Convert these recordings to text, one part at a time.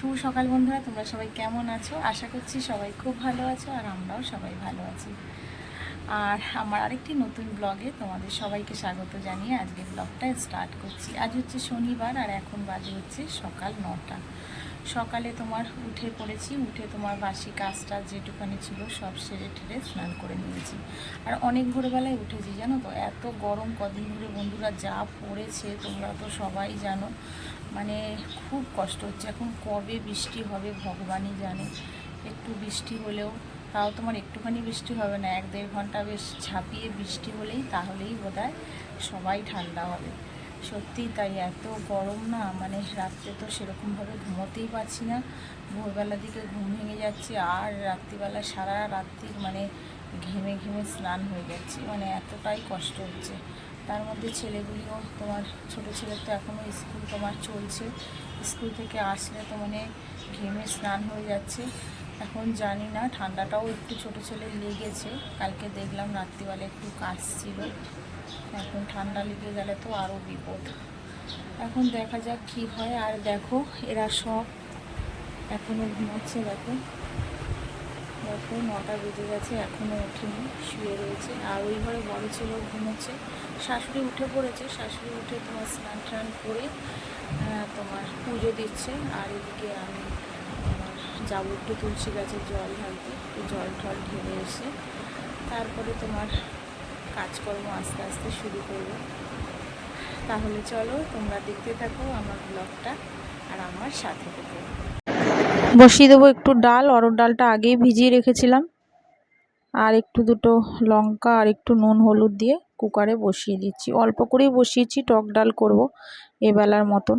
শুভ সকাল বন্ধুরা, তোমরা সবাই কেমন আছো? আশা করছি সবাই খুব ভালো আছো আর আমরাও সবাই ভালো আছি। আর আমার আরেকটি নতুন ব্লগে তোমাদের সবাইকে স্বাগত জানিয়ে আজকে ব্লগটা স্টার্ট করছি। আজ হচ্ছে শনিবার আর এখন বাজে হচ্ছে সকাল নটা। সকালে তোমার উঠে পড়েছি, উঠে তোমার বাসি কাজটা যেটুকানি ছিল সব সেরে ঠেরে স্নান করে নিয়েছি। আর অনেক ভোরবেলায় উঠেছি, জানো তো? এত গরম কদিন ধরে বন্ধুরা যা পড়েছে, তোমরা তো সবাই জানো। মানে খুব কষ্ট হচ্ছে। এখন কবে বৃষ্টি হবে ভগবানই জানে। একটু বৃষ্টি হলেও, তাও তোমার একটুখানি বৃষ্টি হবে না, এক দেড় ঘণ্টা বেশ ঝাঁপিয়ে বৃষ্টি হলেই তাহলেই বোধহয় সবাই ঠান্ডা হবে। সত্যি তাই এত গরম না মানে রাত্রে তো সেরকমভাবে ঘুমোতেই পারছি না। ভোরবেলার দিকে ঘুম ভেঙে যাচ্ছে আর রাত্রিবেলা সারা রাত্রি মানে ঘেমে ঘেমে স্নান হয়ে যাচ্ছে মানে এতটাই কষ্ট হচ্ছে। তার মধ্যে ছেলেগুলিও, তোমার ছোট ছেলের তো এখনও স্কুল তোমার চলছে। স্কুল থেকে আসলে তো মানে ঘেমে স্নান হয়ে যাচ্ছে। এখন জানি না, ঠান্ডাটাও একটু ছোট ছেলে লেগেছে। কালকে দেখলাম রাত্রিবেলা একটু কাজ ছিল। এখন ঠান্ডা লেগে গেলে তো আরও বিপদ। এখন দেখা যাক কী হয়। আর দেখো, এরা সব এখনও ঘুমাচ্ছে, দেখো। দেখো, নটা বেজে গেছে এখনও ওঠেনি, শুয়ে রয়েছে। আর ওই ঘরে বড় ছিল ঘুমোচ্ছে। শাশুড়ি উঠে পড়েছে, শাশুড়ি উঠে তোমার স্নান টান করে তোমার পুজো দিচ্ছে। আর এদিকে আমি যাব একটু তুলসী গাছে জল ঢালতে একটু জল টল ঢেলে এসে তারপরে তোমার কাজকর্ম আস্তে আস্তে শুরু করব। তাহলে চলো তোমরা দেখতে থাকো আমার ব্লগটা আর আমার সাথে থেকো। বসিয়ে দেবো একটু ডাল অরড় ডালটা আগেই ভিজিয়ে রেখেছিলাম। আর একটু দুটো লঙ্কা আর একটু নুন, হলুদ দিয়ে কুকারে বসিয়ে দিচ্ছি। অল্প করেই বসিয়েছি, টক ডাল করব এবেলার মতন।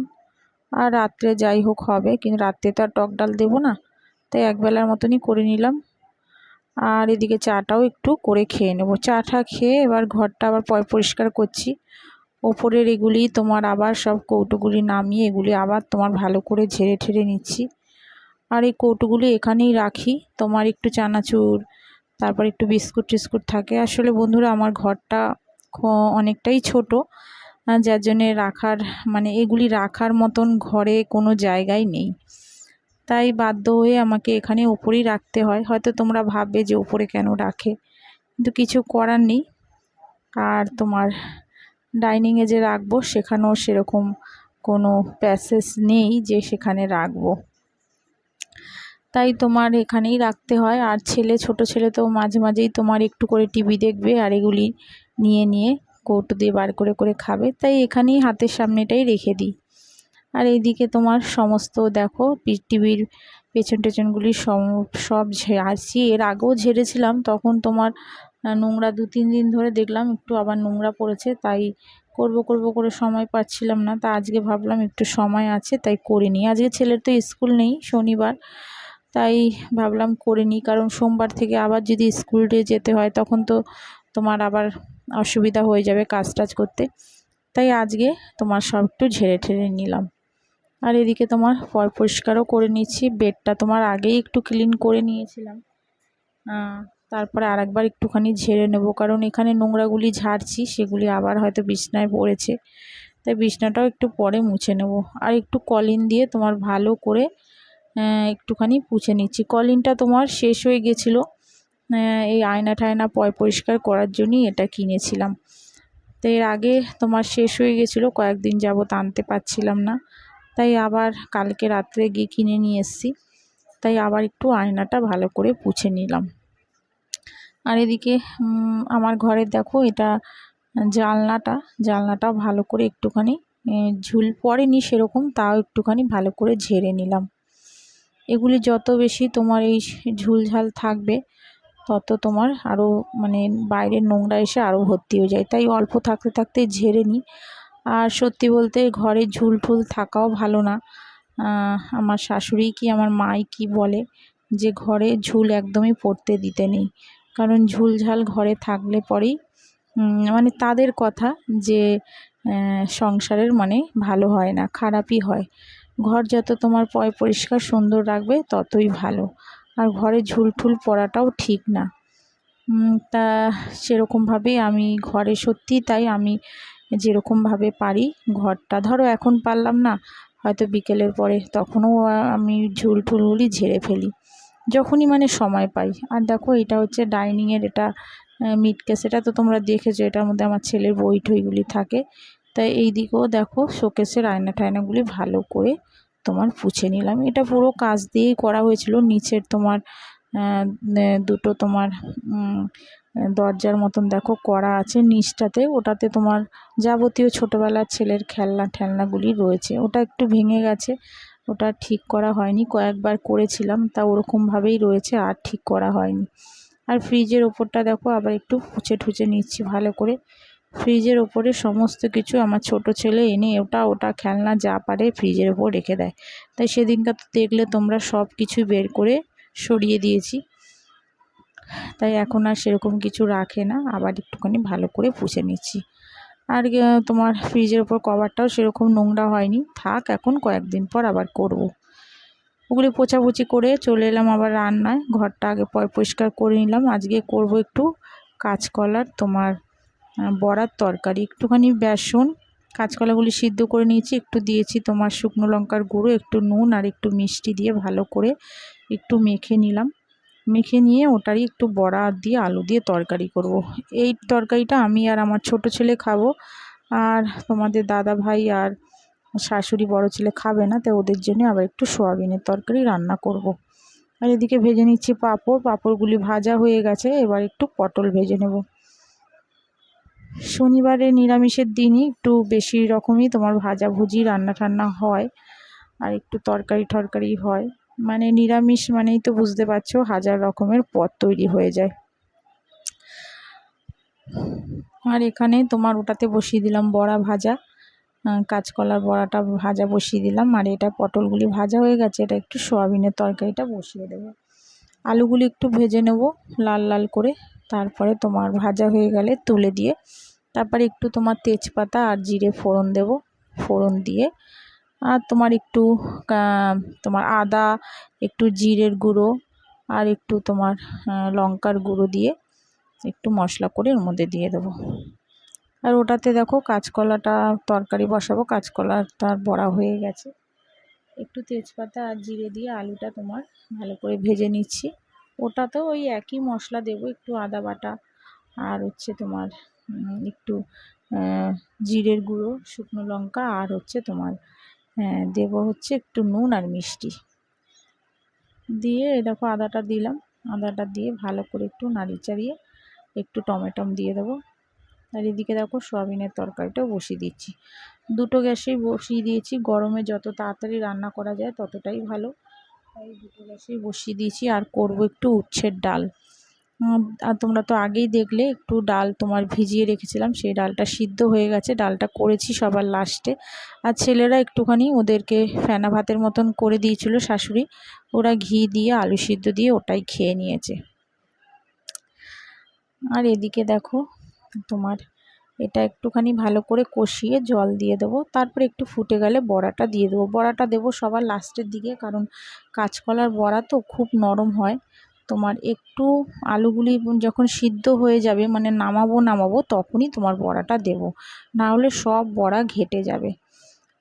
আর রাত্রে যাই হোক হবে, কিন্তু রাত্রে তো আর টক ডাল দেবো না। তাই একবেলার মতনই করে নিলাম। আর এদিকে চাটাও একটু করে খেয়ে নেব। চাটা খেয়ে এবার ঘরটা আবার পয় পরিষ্কার করছি। ওপরের এগুলি তোমার আবার সব কৌটোগুলি নামিয়ে এগুলি আবার তোমার ভালো করে ঝেড়ে ঠেড়ে নিচ্ছি। আর এই কৌটোগুলি এখানেই রাখি। তোমার একটু চানাচুর, তারপর একটু বিস্কুট টিস্কুট থাকে। আসলে বন্ধুরা আমার ঘরটা অনেকটাই ছোট যার জন্যে রাখার মানে এগুলি রাখার মতন ঘরে কোনো জায়গাই নেই। তাই বাধ্য হয়ে আমাকে এখানে উপরেই রাখতে হয়। হয়তো তোমরা ভাববে যে উপরে কেন রাখে। কিন্তু কিছু করার নেই। আর তোমার ডাইনিংয়ে যে রাখব, সেখানেও সেরকম কোনো প্যাসেজ নেই যে সেখানে রাখব। তাই তোমার এখানেই রাখতে হয়। আর ছেলে, ছোট ছেলে তো মাঝে মাঝেই তোমার একটু করে টিভি দেখবে আর এগুলি নিয়ে নিয়ে কৌটো দিয়ে বার করে করে খাবে। তাই এখানেই হাতের সামনেটাই রেখে দিই। আর এইদিকে তোমার সমস্ত দেখো টিভির পেছন টেছনগুলি সব ঝাড়ছি এর আগেও ঝেড়েছিলাম, তখন তোমার নোংরা দু তিন দিন ধরে দেখলাম একটু আবার নোংরা পড়েছে, তাই করব করব করে সময় পাচ্ছিলাম না। তা আজকে ভাবলাম একটু সময় আছে, তাই করে নিই। আজকে ছেলের তো স্কুল নেই শনিবার, তাই ভাবলাম করে নিই। কারণ সোমবার থেকে আবার যদি স্কুল ডে যেতে হয়, তখন তো তোমার আবার অসুবিধা হয়ে যাবে কাজ টাজ করতে। তাই আজকে তোমার সব একটু ঝেড়ে ঠেড়ে নিলাম। আর এদিকে তোমার পয় পরিষ্কারও করে নিচ্ছি বেডটা তোমার আগেই একটু ক্লিন করে নিয়েছিলাম। তারপরে আরেকবার একটুখানি ঝেড়ে নেব, কারণ এখানে নোংরাগুলি ঝাড়ছি, সেগুলি আবার হয়তো বিছনায় পড়েছে। তাই বিছনাটাও একটু পরে মুছে নেব। আর একটু কলিন দিয়ে তোমার ভালো করে একটুখানি পুছে নিচ্ছি। কলিনটা তোমার শেষ হয়ে গেছিল এই আয়না টায়না পয় পরিষ্কার করার জন্যই এটা কিনেছিলাম। তো এর আগে তোমার শেষ হয়ে গেছিল, কয়েকদিন যাবত আনতে পারছিলাম না। তাই আবার কালকে রাত্রে গিয়ে কিনে নিয়ে এসেছি। তাই আবার একটু আয়নাটা ভালো করে পুছে নিলাম। আর এদিকে আমার ঘরে দেখো এটা জানলাটা জানলাটাও ভালো করে একটুখানি ঝুল পড়েনি সেরকম, তাও একটুখানি ভালো করে ঝেড়ে নিলাম। এগুলি যত বেশি তোমার এই ঝুলঝাল থাকবে, তত তোমার আরও মানে বাইরের নোংরা এসে আরও ভর্তি হয়ে যায়। তাই অল্প থাকতে থাকতে ঝেড়ে নিই। আর সত্যি বলতে ঘরে ঝুল ঠুল থাকাও ভালো না। আমার শাশুড়ি কি আমার মাই কি বলে যে ঘরে ঝুল একদমই পড়তে দিতে নেই। কারণ ঝুল ঝাল ঘরে থাকলে পরেই মানে তাদের কথা যে সংসারের মানে ভালো হয় না, খারাপই হয়। ঘর যত তোমার পয় পরিষ্কার সুন্দর রাখবে ততই ভালো। আর ঘরে ঝুল ঠুল পড়াটাও ঠিক না। তা সেরকমভাবেই আমি ঘরে সত্যিই তাই আমি যেরকমভাবে পারি। ঘরটা ধরো এখন পারলাম না, হয়তো বিকেলের পরে তখনও আমি ঝুল টুলগুলি ঝেড়ে ফেলি। যখনই মানে সময় পাই। আর দেখো এটা হচ্ছে ডাইনিংয়ের এটা মিটকে সেটা তো তোমরা দেখেছ, এটার মধ্যে আমার ছেলের বই টইগুলি থাকে। তাই এই দিকেও দেখো শোকেসের আয়না টায়নাগুলি ভালো করে তোমার পুছে নিলাম। এটা পুরো কাজ দিয়েই করা হয়েছিল। নিচের তোমার দুটো তোমার দরজার মতন দেখো করা আছে নিচটাতে। ওটাতে তোমার যাবতীয় ছোটোবেলার ছেলের খেলনা ঠেলনাগুলি রয়েছে। ওটা একটু ভেঙে গেছে, ওটা ঠিক করা হয়নি। কয়েকবার করেছিলাম, তা ওরকমভাবেই রয়েছে, আর ঠিক করা হয়নি। আর ফ্রিজের ওপরটা দেখো, আবার একটু ফুচে ঠুচে নিচ্ছি ভালো করে। ফ্রিজের ওপরে সমস্ত কিছু আমার ছোট ছেলে এনে ওটা ওটা খেলনা যা পারে ফ্রিজের ওপর রেখে দেয়। তাই সেদিনকার তো দেখলে তোমরা সব কিছুই বের করে সরিয়ে দিয়েছি। তাই এখন আর সেরকম কিছু রাখে না, আবার একটুখানি ভালো করে পুষে নিচ্ছি। আর তোমার ফ্রিজের ওপর কভারটাও সেরকম নোংরা হয়নি। থাক, এখন কয়েকদিন পর আবার করব। ওগুলি পোছাপুছি করে চলে এলাম আবার রান্নায়। ঘরটা আগে পরিষ্কার করে নিলাম। আজকে করব একটু কাঁচকলার তোমার বড়ার তরকারি। একটুখানি বেসন, কাঁচকলাগুলি সিদ্ধ করে নিয়েছি। একটু দিয়েছি তোমার শুকনো লঙ্কার গুঁড়ো, একটু নুন আর একটু মিষ্টি দিয়ে ভালো করে একটু মেখে নিলাম। মেখে নিয়ে ওটারই একটু বড়া দিয়ে আলু দিয়ে তরকারি করব। এই তরকারিটা আমি আর আমার ছোট ছেলে খাব। আর তোমাদের দাদা ভাই আর শাশুড়ি বড় ছেলে খাবে না তাই ওদের জন্য আবার একটু সোয়াবিনের তরকারি রান্না করব। আর এদিকে ভেজে নিচ্ছি পাঁপড়। পাঁপড়গুলি ভাজা হয়ে গেছে, এবার একটু পটল ভেজে নেব। শনিবারে নিরামিষের দিনই একটু বেশি রকমই তোমার ভাজা ভুজি রান্না টান্না হয়। আর একটু তরকারি টরকারি হয়। মানে নিরামিষ মানেই তো বুঝতে পারছ, হাজার রকমের পদ তৈরি হয়ে যায়। আর এখানে তোমার ওটাতে বসিয়ে দিলাম বড়া ভাজা কাঁচকলার বড়াটা ভাজা বসিয়ে দিলাম, আর এটা পটলগুলি ভাজা হয়ে গেছে, এটা একটু সোয়াবিনের তরকারিটা বসিয়ে দেবো। আলুগুলি একটু ভেজে নেব লাল লাল করে, তারপরে তোমার ভাজা হয়ে গেলে তুলে দিয়ে, তারপরে একটু তোমার তেজপাতা আর জিরে ফোড়ন দেব, ফোড়ন দিয়ে আর তোমার একটু তোমার আদা, একটু জিরের গুঁড়ো আর একটু তোমার লঙ্কার গুঁড়ো দিয়ে একটু মশলা করে ওর মধ্যে দিয়ে দেবো। আর ওটাতে দেখো কাঁচকলাটা তরকারি বসাবো, কাঁচকলাটা বড়া হয়ে গেছে। একটু তেজপাতা আর জিরে দিয়ে আলুটা তোমার ভালো করে ভেজে নিচ্ছি। ওটাতেও ওই একই মশলা দেবো, একটু আদা বাটা আর হচ্ছে তোমার একটু জিরের গুঁড়ো, শুকনো লঙ্কা আর হচ্ছে তোমার হ্যাঁ দেবো হচ্ছে একটু নুন আর মিষ্টি। দিয়ে দেখো আদাটা দিলাম। আদাটা দিয়ে ভালো করে একটু নাড়ি চাড়িয়ে একটু টমেটম দিয়ে দেবো। আর এদিকে দেখো সয়াবিনের তরকারিটাও বসিয়ে দিচ্ছি। দুটো গ্যাসেই বসিয়ে দিয়েছি। গরমে যত তাড়াতাড়ি রান্না করা যায় ততটাই ভালো। তাই দুটো গ্যাসেই বসিয়ে দিয়েছি। আর করব একটু উচ্ছের ডাল। আর তোমরা তো আগেই দেখলে, একটু ডাল তোমার ভিজিয়ে রেখেছিলাম, সেই ডালটা সিদ্ধ হয়ে গেছে, ডালটা করেছি সবার লাস্টে আর ছেলেরা একটুখানি ওদেরকে ফেনা ভাতের মতন করে দিয়েছিল শাশুড়ি, ওরা ঘি দিয়ে, আলু সিদ্ধ দিয়ে ওটাই খেয়ে নিয়েছে। আর এদিকে দেখো, তোমার এটা একটুখানি ভালো করে কষিয়ে জল দিয়ে দেবো, তারপরে একটু ফুটে গেলে বড়াটা দিয়ে দেবো। বড়াটা দেবো সবার লাস্টের দিকে, কারণ কাঁচকলার বড়া তো খুব নরম হয় তোমার একটু আলুগুলি যখন সিদ্ধ হয়ে যাবে মানে নামাবো নামাবো, তখনই তোমার বড়াটা দেবো। না হলে সব বড়া ঘেটে যাবে।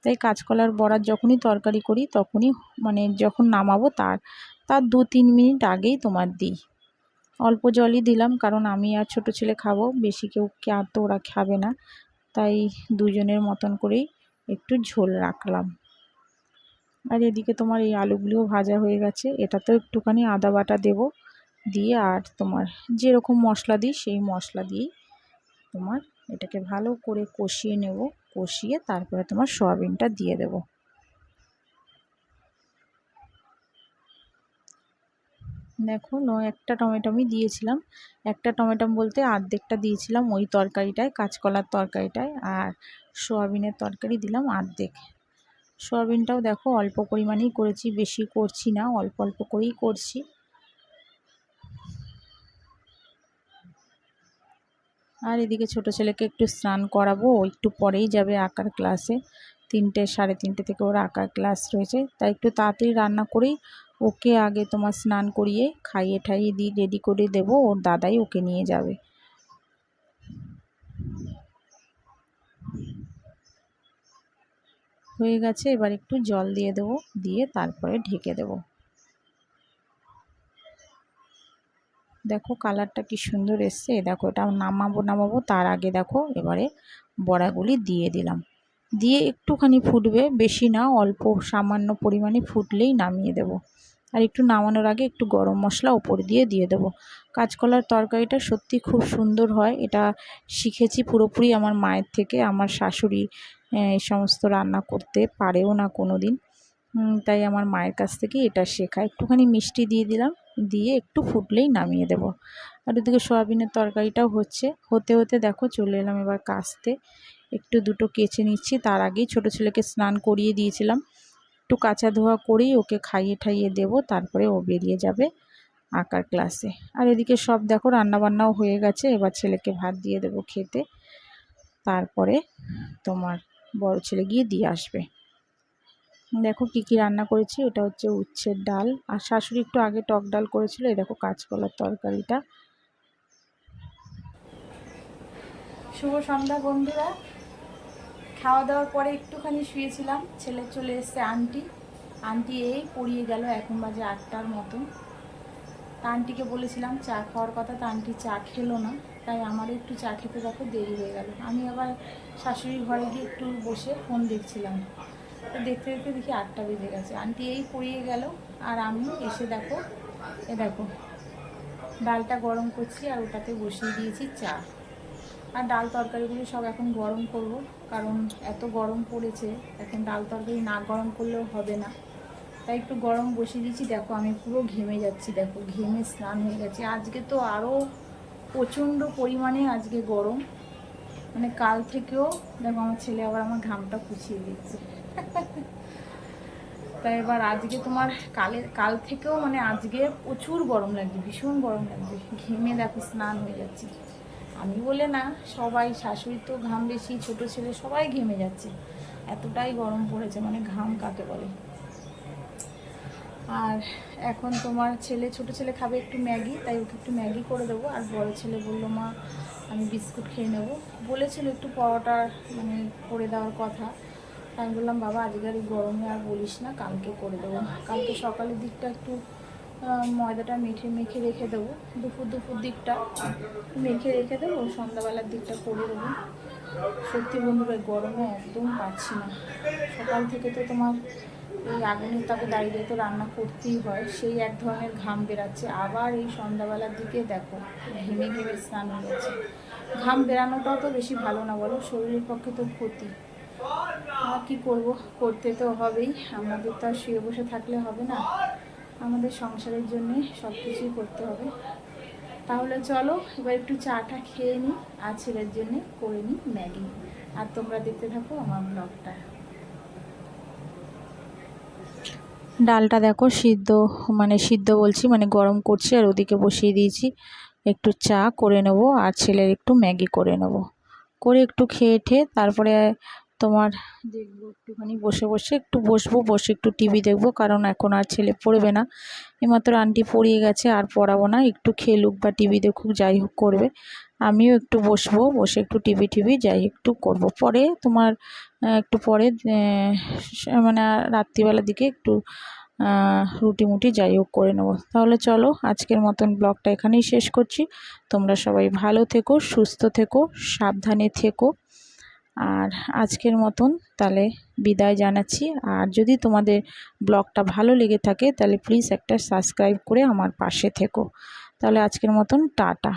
তাই কাঁচকলার বড়ার যখনই তরকারি করি, তখনই মানে যখন নামাবো তার তার দু তিন মিনিট আগেই তোমার দিই। অল্প জলই দিলাম, কারণ আমি আর ছোট ছেলে খাব, বেশি কেউ আর তো ওরা খাবে না। তাই দুজনের মতন করেই একটু ঝোল রাখলাম। আর এদিকে তোমার এই আলুগুলিও ভাজা হয়ে গেছে। এটাতেও একটুখানি আদা বাটা দেবো দিয়ে আর তোমার যেরকম মশলা দিই সেই মশলা দিয়েই তোমার এটাকে ভালো করে কষিয়ে নেব। কষিয়ে তারপরে তোমার সয়াবিনটা দিয়ে দেব। দেখো ন, একটা টমেটো আমি দিয়েছিলাম। একটা টমেটম বলতে আর্ধেকটা দিয়েছিলাম ওই তরকারিটায়, কাঁচকলার তরকারিটায় আর সোয়াবিনের তরকারি দিলাম আর্ধেক। সোয়াবিনটাও দেখো অল্প পরিমাণেই করেছি, বেশি করছি না, অল্প অল্প করেই করছি। আর এদিকে ছোট ছেলেকে একটু স্নান করাবো একটু পরেই যাবে আঁকার ক্লাসে। তিনটে, সাড়ে তিনটে থেকে ওর আঁকার ক্লাস রয়েছে, তাই একটু তাড়াতাড়ি রান্না করেই ওকে আগে তোমার স্নান করিয়ে খাইয়ে ঠাইয়ে দিয়ে রেডি করে দেবো, ওর দাদাই ওকে নিয়ে যাবে। হয়ে গেছে, এবার একটু জল দিয়ে দেবো, দিয়ে তারপরে ঢেকে দেবো। দেখো কালারটা কি সুন্দর এসছে দেখো এটা নামাবো নামাবো, তার আগে দেখো এবারে বড়াগুলি দিয়ে দিলাম। দিয়ে একটুখানি ফুটবে, বেশি না, অল্প সামান্য পরিমাণে ফুটলেই নামিয়ে দেব। আর একটু নামানোর আগে একটু গরম মশলা ওপর দিয়ে দিয়ে দেবো। কাঁচকলার তরকারিটা সত্যি খুব সুন্দর হয়, এটা শিখেছি পুরোপুরি আমার মায়ের থেকে, আমার শাশুড়ি এই সমস্ত রান্না করতে পারেও না কোনো দিন তাই আমার মায়ের কাছ থেকে এটা শেখা। একটুখানি মিষ্টি দিয়ে দিলাম, দিয়ে একটু ফুটলেই নামিয়ে দেব। আর ওদিকে সোয়াবিনের তরকারিটাও হচ্ছে। হতে হতে দেখো চলে এলাম এবার কাস্তে। একটু দুটো কেচে নিচ্ছি, তার আগেই ছোট ছেলেকে স্নান করিয়ে দিয়েছিলাম। একটু কাঁচা ধোয়া করেই ওকে খাইয়ে ঠাইয়ে দেবো, তারপরে ও বেরিয়ে যাবে আঁকার ক্লাসে। আর এদিকে সব দেখো রান্নাবান্নাও হয়ে গেছে, এবার ছেলেকে ভাত দিয়ে দেবো খেতে। তারপরে তোমার বড় ছেলে গিয়ে দিয়ে আসবে। দেখো কি কি রান্না করেছি ওটা হচ্ছে উচ্ছের ডাল। আর শাশুড়ি একটু আগে টক ডাল করেছিল, এই দেখো কাঁচকলার তরকারিটা। শুভ সন্ধ্যা বন্ধুরা। খাওয়া দাওয়ার পরে একটুখানি শুয়েছিলাম, ছেলে চলে এসছে আন্টি। আন্টি এই পড়িয়ে গেল এখন বাজে আটটার মতন। তা আন্টিকে বলেছিলাম চা খাওয়ার কথা, তা আন্টি চা খেলো না। তাই আমারও একটু চা খেতে দেখো দেরি হয়ে গেল। আমি আবার শাশুড়ির ঘরে গিয়ে একটু বসে ফোন দেখছিলাম। তো দেখতে দেখতে দেখি আটটা বেজে গেছে। আন্টি, এই পড়িয়ে গেল। আর আমি এসে দেখো, এ দেখো, ডালটা গরম করছি আর ওটাতে বসিয়ে দিয়েছি চা। আর ডাল তরকারিগুলো সব এখন গরম করব, কারণ এত গরম পড়েছে, এখন ডাল তরকারি না গরম করলেও হবে না। তাই একটু গরম বসিয়ে দিয়েছি। দেখো, আমি পুরো ঘেমে যাচ্ছি। দেখো, ঘেমে স্নান হয়ে গেছে। আজকে তো আরও প্রচণ্ড পরিমাণে আজকে গরম। মানে কাল থেকেও দেখো আমার ছেলে আবার আমার ঘামটা পুছিয়ে দিচ্ছে। তাই এবার আজকে তোমার কালের, কাল থেকেও মানে আজকে প্রচুর গরম লাগছে, ভীষণ গরম লাগছে। ঘেমে দেখো স্নান হয়ে যাচ্ছে। আমি বলে না, সবাই, শাশুড়ি তো ঘাম বেশি, ছোট ছেলে সবাই ঘেমে যাচ্ছে। এতটাই গরম পড়েছে মানে ঘাম কাকে বলে? আর এখন তোমার ছেলে, ছোট ছেলে খাবে একটু ম্যাগি, তাই ওকে একটু ম্যাগি করে দেবো। আর বড় ছেলে বলল, মা, আমি বিস্কুট খেয়ে নেব। বলেছিল একটু পরোটা মানে করে দেওয়ার কথা। আমি বললাম, বাবা আজকের এই গরমে আর বলিস না, কালকে করে দেবো। কালকে সকালের দিকটা একটু ময়দাটা মেখে মেখে রেখে দেবো। দুপুর দুপুর দিকটা মেখে রেখে দেবো, সন্ধ্যাবেলার দিকটা করে দেবো। সত্যি বন্ধুরা গরমে একদম পাচ্ছি না। সকাল থেকে তো তোমার এই আগুনের তাকে দাঁড়িয়ে তো রান্না করতেই হয়, সেই এক ধরনের ঘাম বেরাচ্ছে। আবার এই সন্ধ্যাবেলার দিকে দেখো, ঘেমে ঘেমে স্নান হয়ে যাচ্ছে ঘাম বেরানোটাও তো বেশি ভালো না বলো, শরীরের পক্ষে তো ক্ষতি। কী করব? করতে তো হবেই, আমাদের তো আর শুয়ে বসে থাকলে হবে না। আমাদের সংসারের জন্যে সব কিছুই করতে হবে। তাহলে চলো, এবার একটু চাটা খেয়ে নিই আর ছেলের জন্যে করে নিই ম্যাগি। আর তোমরা দেখতে থাকো আমার ব্লগটা। ডালটা দেখো সিদ্ধ মানে সিদ্ধ বলছি মানে গরম করছি আর ওদিকে বসিয়ে দিয়েছি। একটু চা করে নেব আর ছেলের একটু ম্যাগি করে নেব। করে একটু খেয়ে ঠেয়ে তারপরে তোমার দেখব একটুখানি বসে বসে, একটু বসবো, বসে একটু টিভি দেখব, কারণ এখন আর ছেলে পড়বে না। এমাত্র আন্টি পড়িয়ে গেছে, আর পড়াবো না, একটু খেলুক বা টিভি দেখুক, যাই হোক করবে। আমিও একটু বসবো, বসে একটু টিভি টিভি যাই একটু করব। পরে তোমার একটু পরে মানে রাত্রিবেলার দিকে একটু রুটি মুটি যাই হোক করে নেব। তাহলে চলো, আজকের মতন ব্লগটা এখানেই শেষ করছি। তোমরা সবাই ভালো থেকো, সুস্থ থেকো, সাবধানে থেকো। আর আজকের মতন তাহলে বিদায় জানাচ্ছি। আর যদি তোমাদের ব্লগটা ভালো লেগে থাকে, তাহলে প্লিজ একটা সাবস্ক্রাইব করে আমার পাশে থেকো। তাহলে আজকের মতন টাটা।